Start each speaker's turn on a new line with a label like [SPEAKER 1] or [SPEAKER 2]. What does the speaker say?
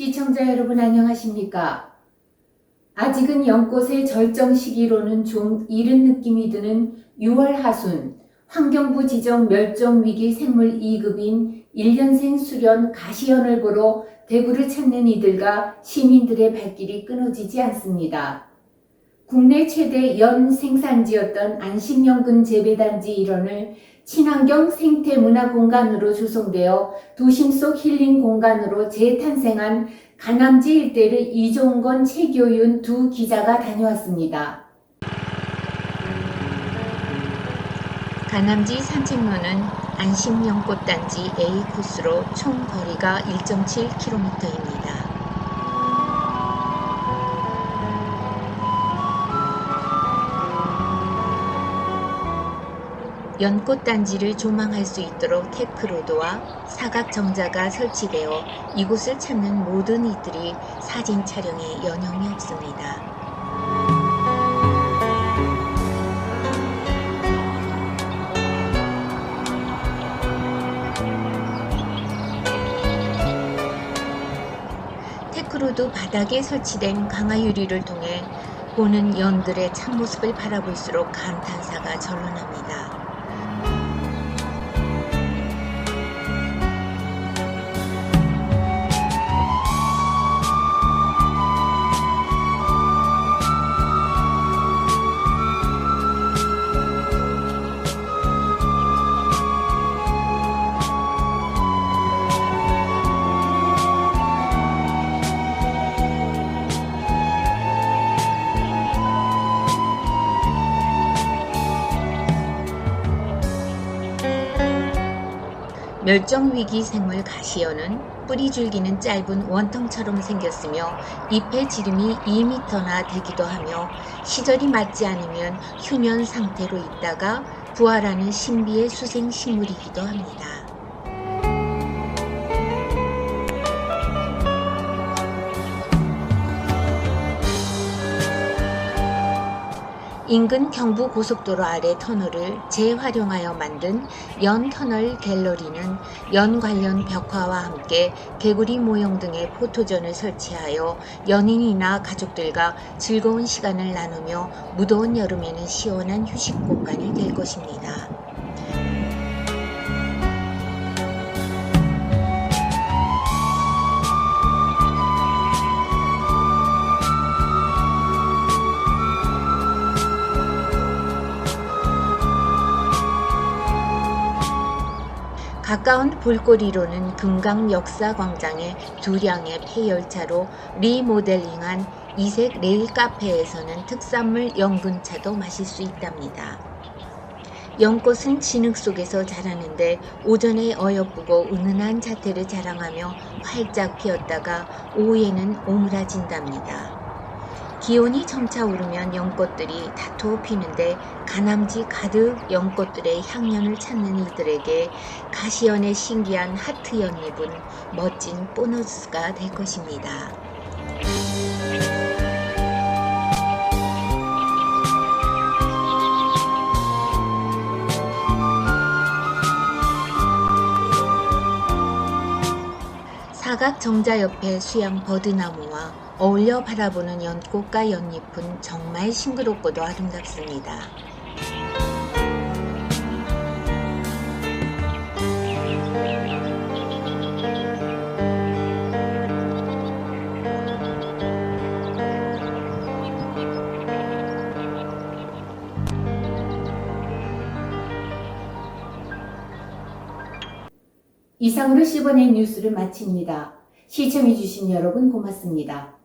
[SPEAKER 1] 시청자 여러분 안녕하십니까? 아직은 연꽃의 절정 시기로는 좀 이른 느낌이 드는 6월 하순 환경부 지정 멸종 위기 생물 2급인 1년생 수련 가시연을 보러 대구를 찾는 이들과 시민들의 발길이 끊어지지 않습니다. 국내 최대 연 생산지였던 안심연근 재배단지 일원을 친환경 생태 문화 공간으로 조성되어 도심 속 힐링 공간으로 재탄생한 가남지 일대를 이종건 최교윤 두 기자가 다녀왔습니다. 가남지 산책로는 안심연꽃단지 A 코스로 총 거리가 1.7km입니다. 연꽃단지를 조망할 수 있도록 테크로드와 사각 정자가 설치되어 이곳을 찾는 모든 이들이 사진 촬영에 여념이 없습니다. 테크로드 바닥에 설치된 강화 유리를 통해 보는 연들의 참모습을 바라볼수록 감탄사가 절로납니다. 멸종위기 생물 가시연은 뿌리 줄기는 짧은 원통처럼 생겼으며 잎의 지름이 2m나 되기도 하며 시절이 맞지 않으면 휴면 상태로 있다가 부활하는 신비의 수생 식물이기도 합니다. 인근 경부 고속도로 아래 터널을 재활용하여 만든 연 터널 갤러리는 연 관련 벽화와 함께 개구리 모형 등의 포토전을 설치하여 연인이나 가족들과 즐거운 시간을 나누며 무더운 여름에는 시원한 휴식 공간이 될 것입니다. 가까운 볼거리로는 금강 역사광장의 두 량의 폐열차로 리모델링한 이색 레일 카페에서는 특산물 연근차도 마실 수 있답니다. 연꽃은 진흙 속에서 자라는데 오전에 어여쁘고 은은한 자태를 자랑하며 활짝 피었다가 오후에는 오므라진답니다. 기온이 점차 오르면 연꽃들이 다투어 피는데 가남지 가득 연꽃들의 향연을 찾는 이들에게 가시연의 신기한 하트 연잎은 멋진 보너스가 될 것입니다. 사각 정자 옆에 수양 버드나무와 어울려 바라보는 연꽃과 연잎은 정말 싱그럽고도 아름답습니다. 이상으로 10원의 뉴스를 마칩니다. 시청해주신 여러분 고맙습니다.